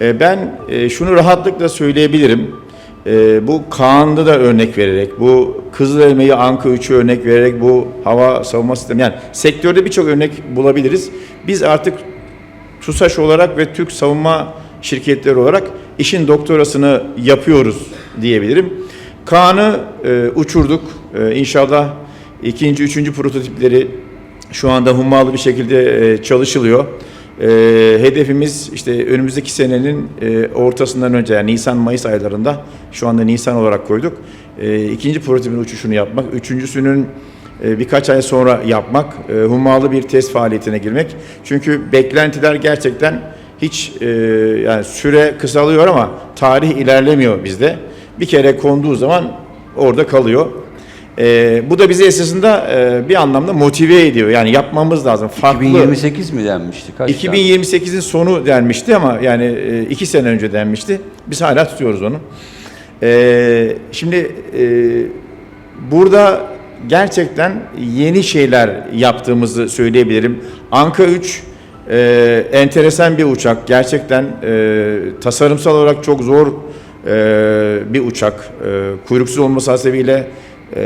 E, ben e, şunu rahatlıkla söyleyebilirim. E, bu Kaan'da da örnek vererek, bu Kızılelma'yı Anka 3'ü örnek vererek, bu hava savunma sistemi yani sektörde birçok örnek bulabiliriz. Biz artık TUSAŞ olarak ve Türk savunma şirketleri olarak işin doktorasını yapıyoruz diyebilirim. Kaan'ı e, uçurduk. E, inşallah ikinci, üçüncü prototipleri şu anda hummalı bir şekilde e, çalışılıyor. E, hedefimiz işte önümüzdeki senenin e, ortasından önce yani Nisan-Mayıs aylarında şu anda Nisan olarak koyduk. E, ikinci prototipin uçuşunu yapmak. Üçüncüsünün e, birkaç ay sonra yapmak, e, hummalı bir test faaliyetine girmek. Çünkü beklentiler gerçekten hiç e, yani süre kısalıyor ama tarih ilerlemiyor bizde. Bir kere konduğu zaman orada kalıyor. E, bu da bizi esasında e, bir anlamda motive ediyor. Yani yapmamız lazım. Farklı. 2028 mi denmişti? Kaç 2028'in sonu denmişti ama yani e, iki sene önce denmişti. Biz hala tutuyoruz onu. E, şimdi e, burada gerçekten yeni şeyler yaptığımızı söyleyebilirim. Anka 3 e, enteresan bir uçak. Gerçekten e, tasarımsal olarak çok zor e, bir uçak. E, kuyruksuz olması hasebiyle e,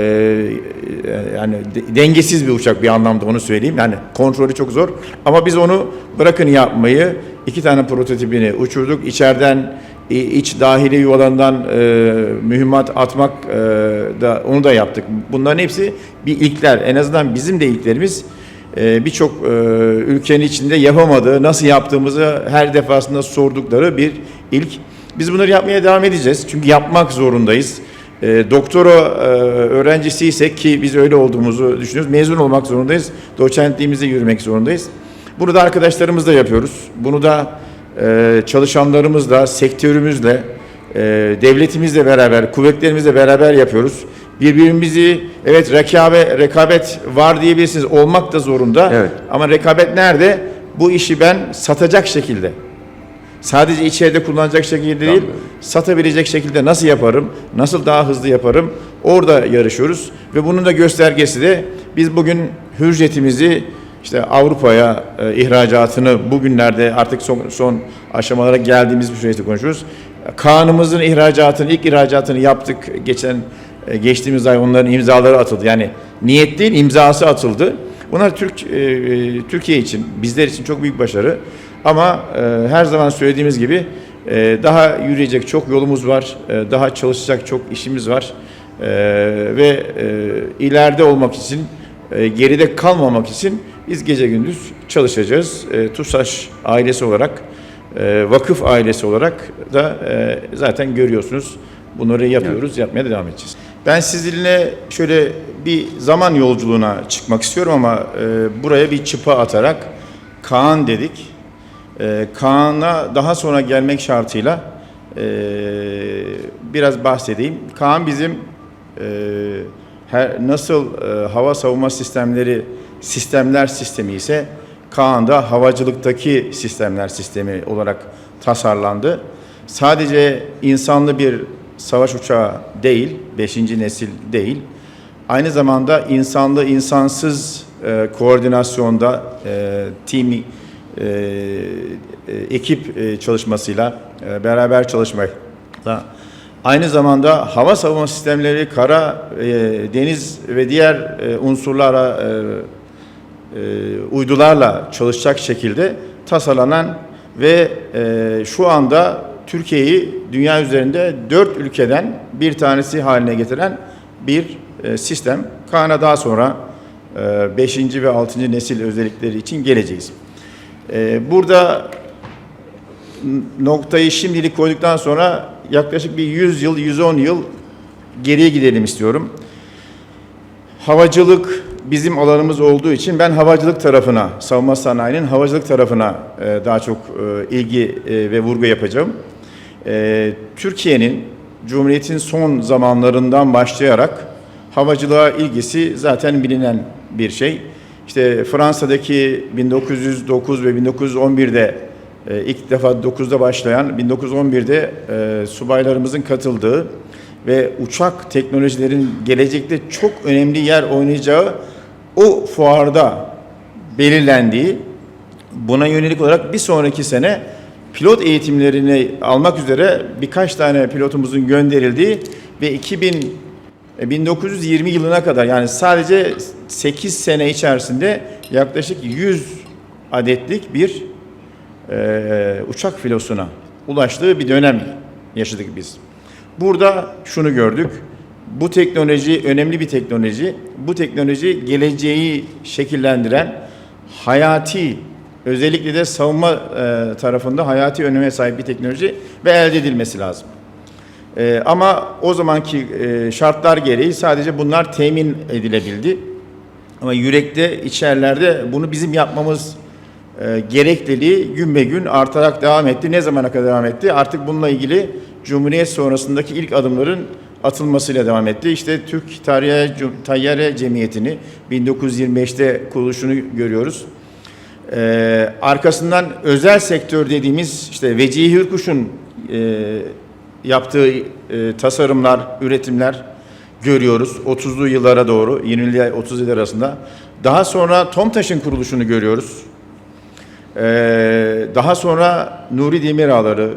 yani de- dengesiz bir uçak bir anlamda onu söyleyeyim. Yani kontrolü çok zor. Ama biz onu bırakın yapmayı iki tane prototipini uçurduk. İçeriden iç dahili yuvalarından e, mühimmat atmak e, da onu da yaptık. Bunların hepsi bir ilkler. En azından bizim de ilklerimiz e, birçok e, ülkenin içinde yapamadığı, nasıl yaptığımızı her defasında sordukları bir ilk. Biz bunları yapmaya devam edeceğiz. Çünkü yapmak zorundayız. E, doktora e, öğrencisiysek ki biz öyle olduğumuzu düşünüyoruz. Mezun olmak zorundayız. Doçentliğimize yürümek zorundayız. Bunu da arkadaşlarımızla yapıyoruz. Bunu da e, çalışanlarımızla, sektörümüzle, e, devletimizle beraber, kuvvetlerimizle beraber yapıyoruz. Birbirimizi evet rekabe, rekabet var diyebilirsiniz. Olmak da zorunda. Evet. Ama rekabet nerede? Bu işi ben satacak şekilde. Sadece içeride kullanacak şekilde değil, satabilecek şekilde nasıl yaparım, nasıl daha hızlı yaparım, orada yarışıyoruz. Ve bunun da göstergesi de biz bugün hürjetimizi işte Avrupa'ya e, ihracatını bugünlerde artık son, son aşamalara geldiğimiz bir süreçte konuşuyoruz. Kaan'ımızın ihracatını, ilk ihracatını yaptık. Geçen e, geçtiğimiz ay onların imzaları atıldı. Yani niyet değil, imzası atıldı. Bunlar Türk e, e, Türkiye için, bizler için çok büyük başarı. Ama e, her zaman söylediğimiz gibi e, daha yürüyecek çok yolumuz var, e, daha çalışacak çok işimiz var E, ve e, ileride olmak için, e, geride kalmamak için biz gece gündüz çalışacağız. E, TUSAŞ ailesi olarak, e, vakıf ailesi olarak da e, zaten görüyorsunuz bunları yapıyoruz, yapmaya devam edeceğiz. Ben sizinle şöyle bir zaman yolculuğuna çıkmak istiyorum ama e, buraya bir çıpa atarak Kaan dedik. Ee, Kaan'a daha sonra gelmek şartıyla e, biraz bahsedeyim. Kaan bizim e, her, nasıl e, hava savunma sistemleri sistemler sistemi ise Kaan da havacılıktaki sistemler sistemi olarak tasarlandı. Sadece insanlı bir savaş uçağı değil, 5. nesil değil. Aynı zamanda insanlı insansız e, koordinasyonda e, team e, e, ekip e, çalışmasıyla e, beraber çalışmakla aynı zamanda hava savunma sistemleri, kara, e, deniz ve diğer e, unsurlara e, e, uydularla çalışacak şekilde tasarlanan ve e, şu anda Türkiye'yi dünya üzerinde dört ülkeden bir tanesi haline getiren bir e, sistem. Kaan'a daha sonra 5. ve 6. nesil özellikleri için geleceğiz. E, burada noktayı şimdilik koyduktan sonra yaklaşık bir 100 yıl, 110 yıl geriye gidelim istiyorum. Havacılık bizim alanımız olduğu için ben havacılık tarafına, savunma sanayinin havacılık tarafına e, daha çok e, ilgi e, ve vurgu yapacağım. Türkiye'nin Cumhuriyet'in son zamanlarından başlayarak havacılığa ilgisi zaten bilinen bir şey. İşte Fransa'daki 1909 ve 1911'de e, ilk defa 9'da başlayan 1911'de e, subaylarımızın katıldığı ve uçak teknolojilerin gelecekte çok önemli yer oynayacağı o fuarda belirlendiği buna yönelik olarak bir sonraki sene pilot eğitimlerini almak üzere birkaç tane pilotumuzun gönderildiği ve 2000 e, 1920 yılına kadar yani sadece 8 sene içerisinde yaklaşık 100 adetlik bir e, uçak filosuna ulaştığı bir dönem yaşadık biz. Burada şunu gördük. Bu teknoloji önemli bir teknoloji. Bu teknoloji geleceği şekillendiren hayati özellikle de savunma e, tarafında hayati öneme sahip bir teknoloji ve elde edilmesi lazım. Ee, ama o zamanki e, şartlar gereği sadece bunlar temin edilebildi. Ama yürekte, içerlerde bunu bizim yapmamız e, gerekliliği gün be gün artarak devam etti. Ne zamana kadar devam etti? Artık bununla ilgili Cumhuriyet sonrasındaki ilk adımların atılmasıyla devam etti. İşte Türk Tarihe Tayyare Cemiyeti'ni 1925'te kuruluşunu görüyoruz. Ee, arkasından özel sektör dediğimiz işte Vecihi Hürkuş'un e, yaptığı e, tasarımlar, üretimler görüyoruz. 30'lu yıllara doğru, 20'li 30 yıl arasında. Daha sonra TOMTAŞ'ın kuruluşunu görüyoruz. Ee, daha sonra Nuri Demirağları,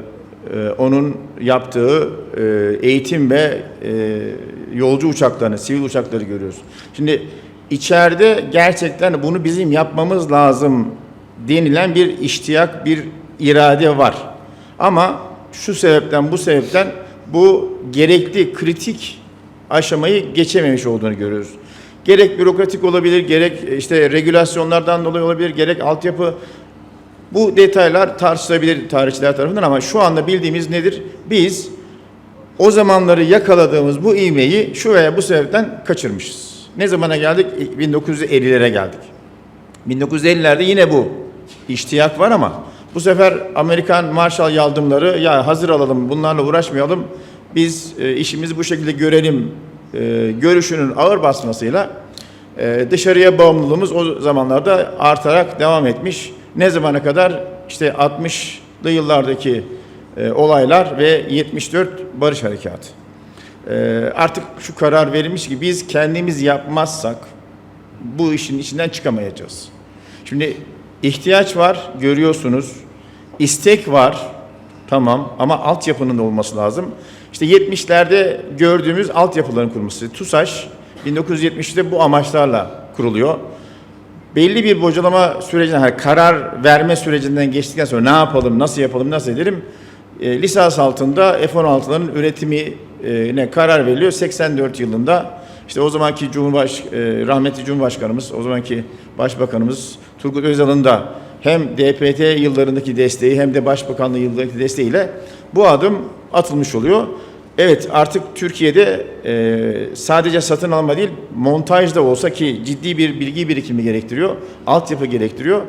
e, onun yaptığı e, eğitim ve e, yolcu uçaklarını, sivil uçakları görüyoruz. Şimdi içeride gerçekten bunu bizim yapmamız lazım denilen bir iştiyak, bir irade var. Ama şu sebepten, bu sebepten bu gerekli, kritik aşamayı geçememiş olduğunu görüyoruz. Gerek bürokratik olabilir, gerek işte regülasyonlardan dolayı olabilir, gerek altyapı bu detaylar tartışılabilir tarihçiler tarafından ama şu anda bildiğimiz nedir? Biz o zamanları yakaladığımız bu ivmeyi şu veya bu sebepten kaçırmışız. Ne zamana geldik? 1950'lere geldik. 1950'lerde yine bu iştiyak var ama bu sefer Amerikan Marshall yardımları ya hazır alalım bunlarla uğraşmayalım biz e, işimizi bu şekilde görelim e, görüşünün ağır basmasıyla e, dışarıya bağımlılığımız o zamanlarda artarak devam etmiş. Ne zamana kadar? İşte 60'lı yıllardaki e, olaylar ve 74 Barış Harekatı. E, artık şu karar verilmiş ki biz kendimiz yapmazsak bu işin içinden çıkamayacağız. Şimdi ihtiyaç var görüyorsunuz. İstek var. Tamam ama altyapının da olması lazım. İşte 70'lerde gördüğümüz altyapıların kurulması. TUSAŞ 1970'te bu amaçlarla kuruluyor. Belli bir bocalama sürecinden, hani karar verme sürecinden geçtikten sonra ne yapalım, nasıl yapalım, nasıl edelim? E, lisans altında F-16'ların üretimine karar veriliyor 84 yılında. İşte o zamanki Cumhurbaş, e, rahmetli Cumhurbaşkanımız, o zamanki Başbakanımız Turgut Özal'ın da hem DPT yıllarındaki desteği hem de Başbakanlığı yıllarındaki desteğiyle bu adım atılmış oluyor. Evet artık Türkiye'de e, sadece satın alma değil montaj da olsa ki ciddi bir bilgi birikimi gerektiriyor, altyapı gerektiriyor.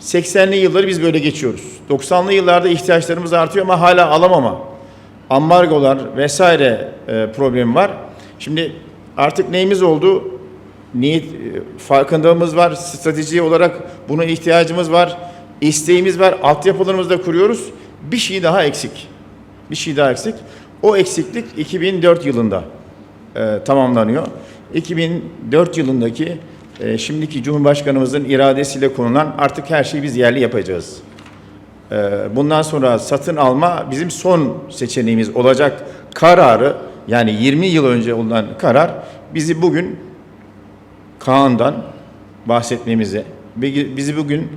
80'li yılları biz böyle geçiyoruz. 90'lı yıllarda ihtiyaçlarımız artıyor ama hala alamama, ambargolar vesaire e, problemi var. Şimdi artık neyimiz oldu? Niyet, e, farkındalığımız var, strateji olarak buna ihtiyacımız var, isteğimiz var, altyapılarımızı da kuruyoruz. Bir şey daha eksik. Bir şey daha eksik. O eksiklik 2004 yılında e, tamamlanıyor. 2004 yılındaki e, şimdiki Cumhurbaşkanımızın iradesiyle konulan artık her şeyi biz yerli yapacağız. E, bundan sonra satın alma bizim son seçeneğimiz olacak kararı yani 20 yıl önce olan karar bizi bugün Kaan'dan bahsetmemize, bizi bugün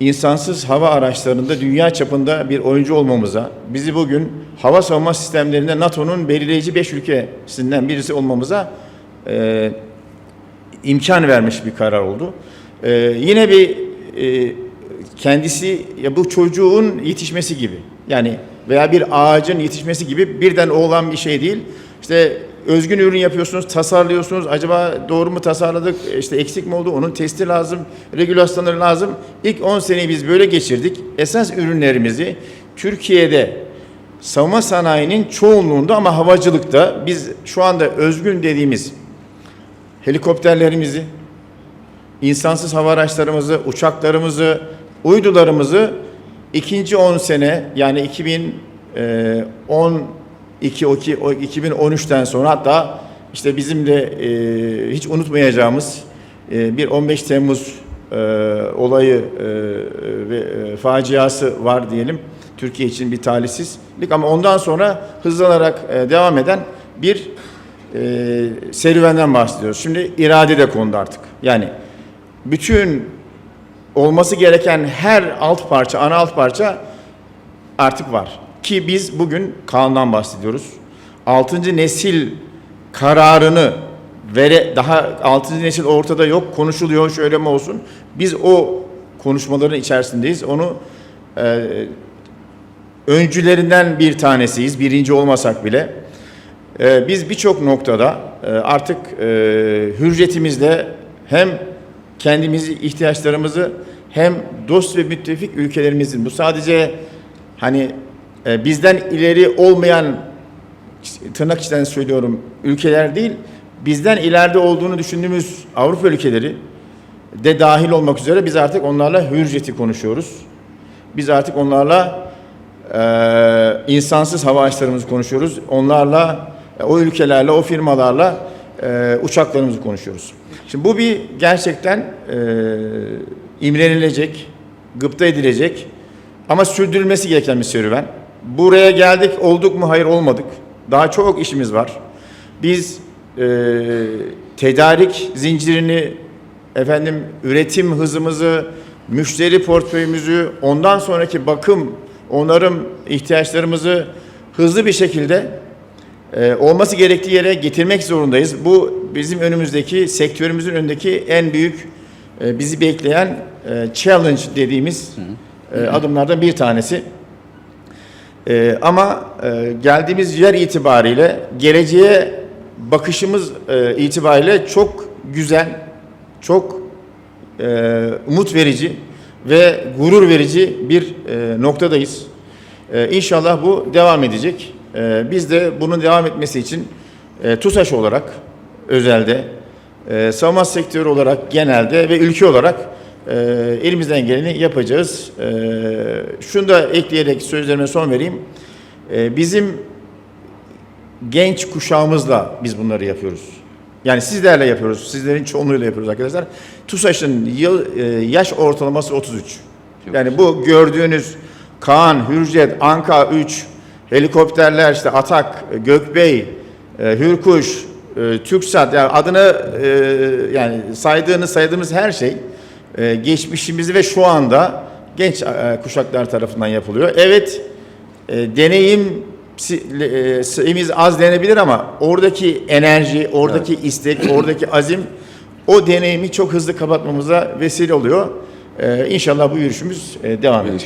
insansız hava araçlarında dünya çapında bir oyuncu olmamıza, bizi bugün hava savunma sistemlerinde NATO'nun belirleyici 5 ülkesinden birisi olmamıza e, imkan vermiş bir karar oldu. E, yine bir e, kendisi ya bu çocuğun yetişmesi gibi yani veya bir ağacın yetişmesi gibi birden olan bir şey değil. İşte özgün ürün yapıyorsunuz, tasarlıyorsunuz. Acaba doğru mu tasarladık? İşte eksik mi oldu? Onun testi lazım, regülasyonları lazım. İlk 10 seneyi biz böyle geçirdik. Esas ürünlerimizi Türkiye'de savunma sanayinin çoğunluğunda ama havacılıkta biz şu anda özgün dediğimiz helikopterlerimizi, insansız hava araçlarımızı, uçaklarımızı, uydularımızı ikinci 10 sene yani 2010 2 o 2013'ten sonra hatta işte bizim de e, hiç unutmayacağımız e, bir 15 Temmuz e, olayı e, ve e, faciası var diyelim. Türkiye için bir talihsizlik ama ondan sonra hızlanarak e, devam eden bir e, serüvenden bahsediyoruz. Şimdi irade de kondu artık. Yani bütün olması gereken her alt parça, ana alt parça artık var. Ki biz bugün kanundan bahsediyoruz. 6. nesil kararını vere daha 6. nesil ortada yok konuşuluyor şöyle mi olsun. Biz o konuşmaların içerisindeyiz. Onu e, öncülerinden bir tanesiyiz. Birinci olmasak bile. E, biz birçok noktada e, artık e, hürriyetimizle hem kendimizi ihtiyaçlarımızı hem dost ve müttefik ülkelerimizin bu sadece hani e, bizden ileri olmayan tırnak içinden söylüyorum ülkeler değil bizden ileride olduğunu düşündüğümüz Avrupa ülkeleri de dahil olmak üzere biz artık onlarla hürriyeti konuşuyoruz. Biz artık onlarla e, insansız hava araçlarımızı konuşuyoruz. Onlarla, e, o ülkelerle, o firmalarla e, uçaklarımızı konuşuyoruz. Şimdi bu bir gerçekten e, imrenilecek, gıpta edilecek ama sürdürülmesi gereken bir serüven. Buraya geldik, olduk mu? Hayır olmadık. Daha çok işimiz var. Biz e, tedarik zincirini, efendim üretim hızımızı, müşteri portföyümüzü, ondan sonraki bakım, onarım ihtiyaçlarımızı hızlı bir şekilde e, olması gerektiği yere getirmek zorundayız. Bu bizim önümüzdeki, sektörümüzün önündeki en büyük e, bizi bekleyen e, challenge dediğimiz e, adımlardan bir tanesi. E, ama e, geldiğimiz yer itibariyle geleceğe bakışımız e, itibariyle çok güzel, çok e, umut verici ve gurur verici bir e, noktadayız. E, inşallah bu devam edecek. E, biz de bunun devam etmesi için e, TUSAŞ olarak özelde, e, savunma sektörü olarak genelde ve ülke olarak e, elimizden geleni yapacağız. E, şunu da ekleyerek sözlerime son vereyim. E, bizim genç kuşağımızla biz bunları yapıyoruz. Yani sizlerle yapıyoruz. Sizlerin çoğunluğuyla yapıyoruz arkadaşlar. TUSAŞ'ın yıl, e, yaş ortalaması 33. yani bu gördüğünüz Kaan, Hürjet, Anka 3, helikopterler işte Atak, Gökbey, e, Hürkuş, e, TürkSat yani adını e, yani saydığınız saydığımız her şey e, geçmişimizi ve şu anda genç e, kuşaklar tarafından yapılıyor. Evet e, deneyim e, sayımız az denebilir ama oradaki enerji, oradaki istek, oradaki azim o deneyimi çok hızlı kapatmamıza vesile oluyor. E, inşallah bu yürüyüşümüz e, devam edecek.